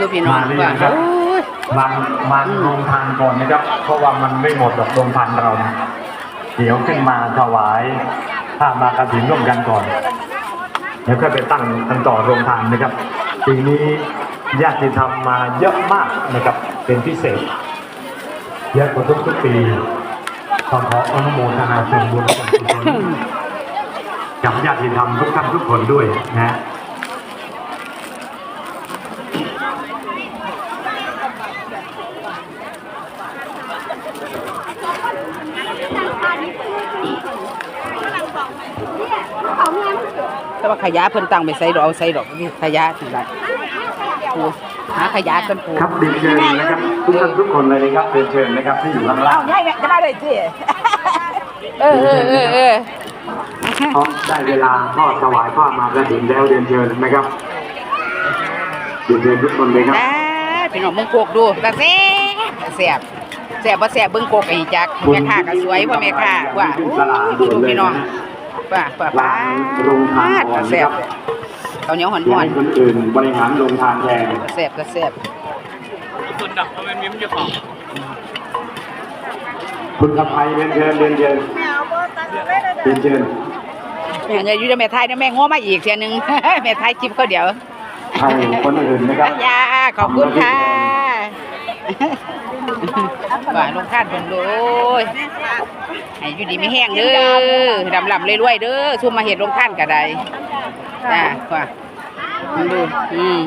ดูพี่น้องมาหรือว่ายังครับโอ้ย บางบางโรงทานก่อนนะครับ เพราะว่ามันไม่หมดหรอกโรงทานเรานะเดี๋ยวขึ้นมาถวายถ้ามากระถินร่วมกันก่อน เดี๋ยวค่อยไปตั้งกันต่อโรงทานนะครับปีนี้ญาติธรรมมาเยอะมากนะครับ เป็นพิเศษ เยอะกว่าทุกๆปีขอขออนุโมทนาส่วนบุญส่วนกุศลกับญาติธรรมทุกท่านทุกคนด้วยนะ แต่ว่าขยะเพิ่นตั้งไปใส่ดอกเอาใส่ดอกนี่ขยะถึงไรปูหาขยะกันปูครับเรียนเชิญนะครับทุกท่านทุกคนเลยนะครับเรียนเชิญนะครับที่อยู่ข้างล่าเอางใหญ่เนี่ยจะมาเลยสิเออเออเออเออเพราะได้เวลาทอดถวายผ้ามากระถินแล้วเรียนเชิญนะครับเรียนเชิญทุกคนเลยครับได้พี่น้องมึงโกกดูตาแซ่บแซ่บ แซ่บบ่แซ่บเบิ่งโกกไอ้จักแม่ค้าก็สวยพ่อแม่ค้าว่าโอ้ดูพี่น้องว่าว่าป้าโรงทานดก่อนแซ่นะบครับข้าวเหนียวหอย่าอนให้คนอื่นบริหารโรงทานแทนๆแซ่บก็แซ่บคุณดอกเขาเป็นมิ้มเจ้าของคุณกภัยเรียนเชิญเรียนเชิญเรียนเชิญแม่อย่าอยู่ในแม่ไทยนะแม่ง้อมาอีกเทียหนึงแม่ไทยคลิปเขาเดี๋ยวให้คนอื่นนะครับยาขอบคุณค่ะ ว่าลงท่านเพิ่นโดยให้อยู่ดีไม่แห้งเด้อดำลำรวยๆเด้อซุ่มมาเฮ็ดลงท่านก็ได้จ้าว่ามึงดูอืม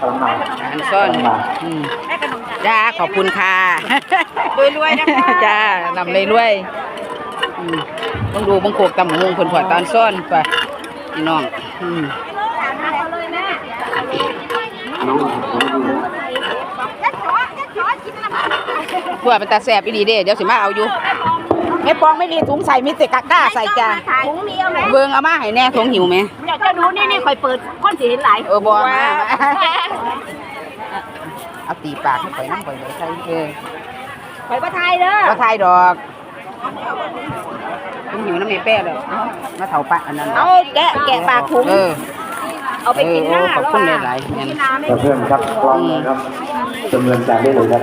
ตามมาอันซ่อนอืมจ้าขอบคุณค่ะรวยๆนะคะจ้านำเลยรวยๆอืมต้องดูบังโขกตำหงเพิ่นถอดตอนซ่อนไปพี่น้องอืมน้อง เพื่อเป็นตาแสบอีดีเด้เดี๋ยวสิมาเอาอยู่แม่ปองไม่มีถุงใส่มีแต่กะก้าใส่จ้าถุงมีเอาไหมเบิ่งเอามาให้แน่ถุงหิวไหมอยากจะดูนี่นี่คอยเปิดคนสิเห็นหลายเออบ่มาเอาตีปากให้ไปน้ำไปเลยใช่เออคอยประทายเด้อก็ทายดอกถุงหิวน้ำเมแป้เลยมาเถาปะอันนั้นเอาแกะแกะปากถุงเออเอาไปกินหน้าเออขอบคุณหลายๆเนี่ยกินน้ำไม่เพื่อนครับพร้อมนะครับดำเนินการได้เลยครับ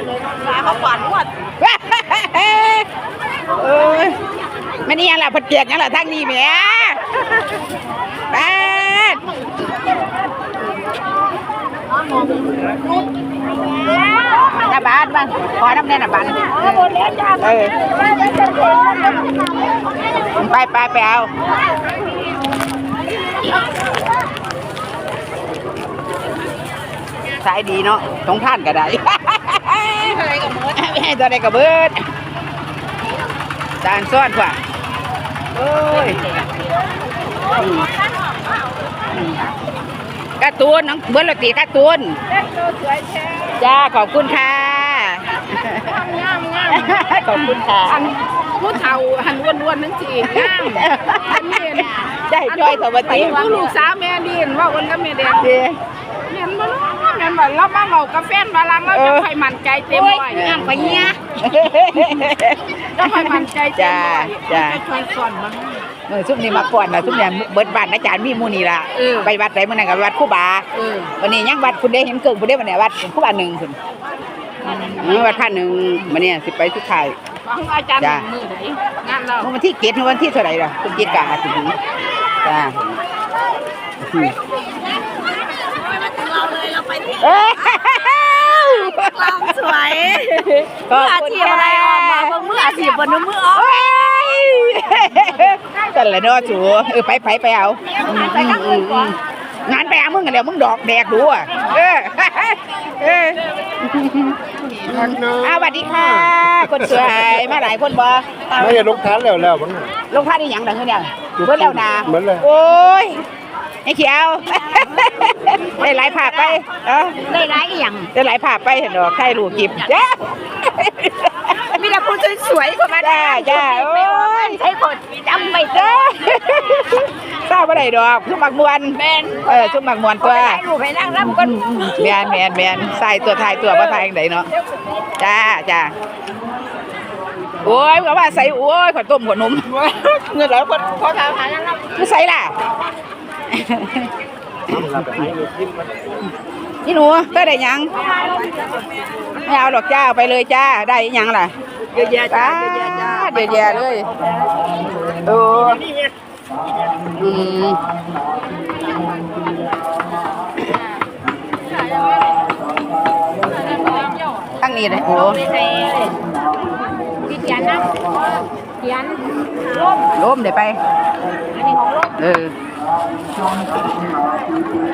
สาเดือนเอาเกลากินข้าวลวกๆหันเพิ่นไงเออว่านหยังดเอกก็อยู่รถเจ้านี่ติเจ้าตำหมห่วงบ่สาเขาฝันว่าเอ้ยม่นี่ยังล่ะเพิ่นเปียกยังล่ะทางนี้แหมแปดหน้าบ้านบ้างขอน้ำแน่หน้าบ้านหมดแล้วจ้าเออไปไปไปเอาสายดีเนาะสองท่านก็ได้ อะไรกับมืดให้ตัวใดกับเบิดจานซ้อนกว่าโอ้ยอืมอืมการ์ตูนน้องเบิร์ดโรตีการ์ตูนจ้าขอบคุณค่ะขอบคุณค่ะผู้เฒ่าหันอ้วนๆนั่นสิงามอันนี้ได้จ้อยสวัสดีผู้ลูกสาวแม่ดินว่าคนก็แม่แดงดีเห็นบ่เนาะแม่นบ่เรามาเมากาแฟมาลังเราจะค่อยมั่นใจเต็มร้อยงามกว่าเนี้ยจะค่อยมั่นใจเต็มจ้าร้อยจะช่วยสอนมาเออซุปนี้มาก่อนนะซุปเนี่ยเบิดบ้านอาจารย์มีมูนี่ละไปวัดไหนมื้อนั้นก็วัดครูบาวันนี้ยังวัดคุณได้เห็นเกิงคุณได้วันไหนวัดครูบาหนึ่งคุณวัดท่าหนึ่งวันนี้สิไปสุดท้ายอาจารย์จ้ามือไหนงานเราวันที่เกตวันที่เท่าไหร่ล่ะคุณเกตกาถึงจ้า อืมเอ้ยเราสวยขอบอาคุณชีพอะไรออกมาเบิ่งมืออาชีพบนมือออกโอ้ยกันเลยเนาะจูเออไปไปไปเอางานไปเอามึงกันเดี๋ยวมึงดอกแดกดูอะเออเอออาวสวัสดีค่ะคนสวยมาหลายคนบ่ไม่ใช่ลูกค้าแล้วแล้วมั้งลงท่าได้หยังดังเนี่ยเพิ่อนแล้วนาเหมือนเลยโอ้ยไอ้เขียว ได้หลายภาพไป เออได้ร้ายอีหยังได้หลายภาพไปเห็นดอกใครรู้กิบจ้ามีแต่ผู้สวยๆเข้ามาจ้าจ้าโอ้ยใช้คนจำไม่ได้จ้าทราบว่าได้ดอกชุบหมักมวนแมนเออชุบหมักมวนตัวได้รูปให้นั่งรับกันแมนแมนแมนใส่ตัวไทายตัวว่าไทายอย่างไหนเนาะจ้าจ้าโอ้ยก็ว่าใส่โอ้ยขอต้มขอนมเงินแล้วคนขอถามหานั่งรับไม่ใส่ล่ะ นี่หนูเธอได้หยังไม่เอาหรอกจ้าเอาไปเลยจ้าได้หยังล่ะเยอะแยะจ้าจ้าเยอะแยะจ้าเดี๋ยวแย่เลยโอ้อืมตั้งนี้เลยโอ้ไม่ใช่พี่เขียนนะเขียนลบล้มเดี๋ยวไปอันนี้ของลบเออ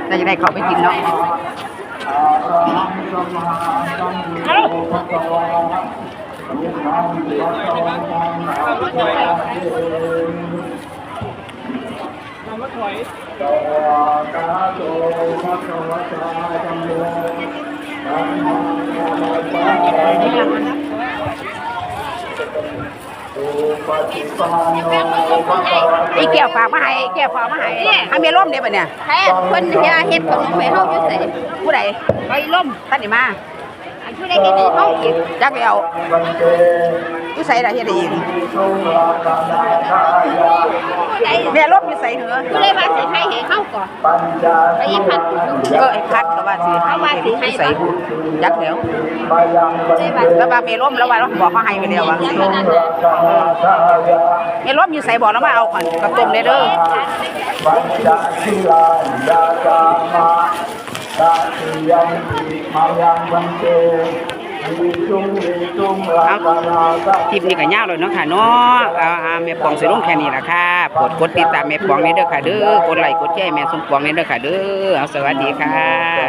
น่าจะได้เขาไปกินเนาะ ไอ้แก้วฝากมาให้แก้วฝากมาให้ให้เมียล้มเดี๋ยวไปเนี่ยแท้เพิ่นอย่าเฮ็ดขนมให้เฮาอยู่ไสผู้ใดไปล่มท่านนี่มาอัน ผู้ใดเฮ็ดให้เฮากินจักไปเอาผู้ใส่ละเฮ็ดได้อีกผู้ใดแม่ล้มอยู่ใส่เหรอผู้ใดว่าสิให้ให้เฮาก่อนไอีพัดเออไอ้พัดก็ว่าสิเขาว่าสิให้ใส่ยักแล้วผู้ใดว่าแล้วว่าเมล้มแล้วว่าบอกเขาให้ไปแล้วว่าอย่ล้มอยู่ใส่บอกแล้วมาเอาก่อนกับต้มเลยเด้อ ปัญจศีลาดากามาตาติยังติมายังวันเตวิจุงวิจุงลาบานาตาคลิปนี้ก็ยาวเลยเนาะค่ะเนาะเอาเอาแม่ปองสิลงแค่นี้ล่ะค่ะกดกดติดตามแม่ปองนี่เด้อค่ะเด้อกดไลค์กดแชร์แม่สมปองนี่เด้อค่ะเด้อเอาสวัสดีค่ะ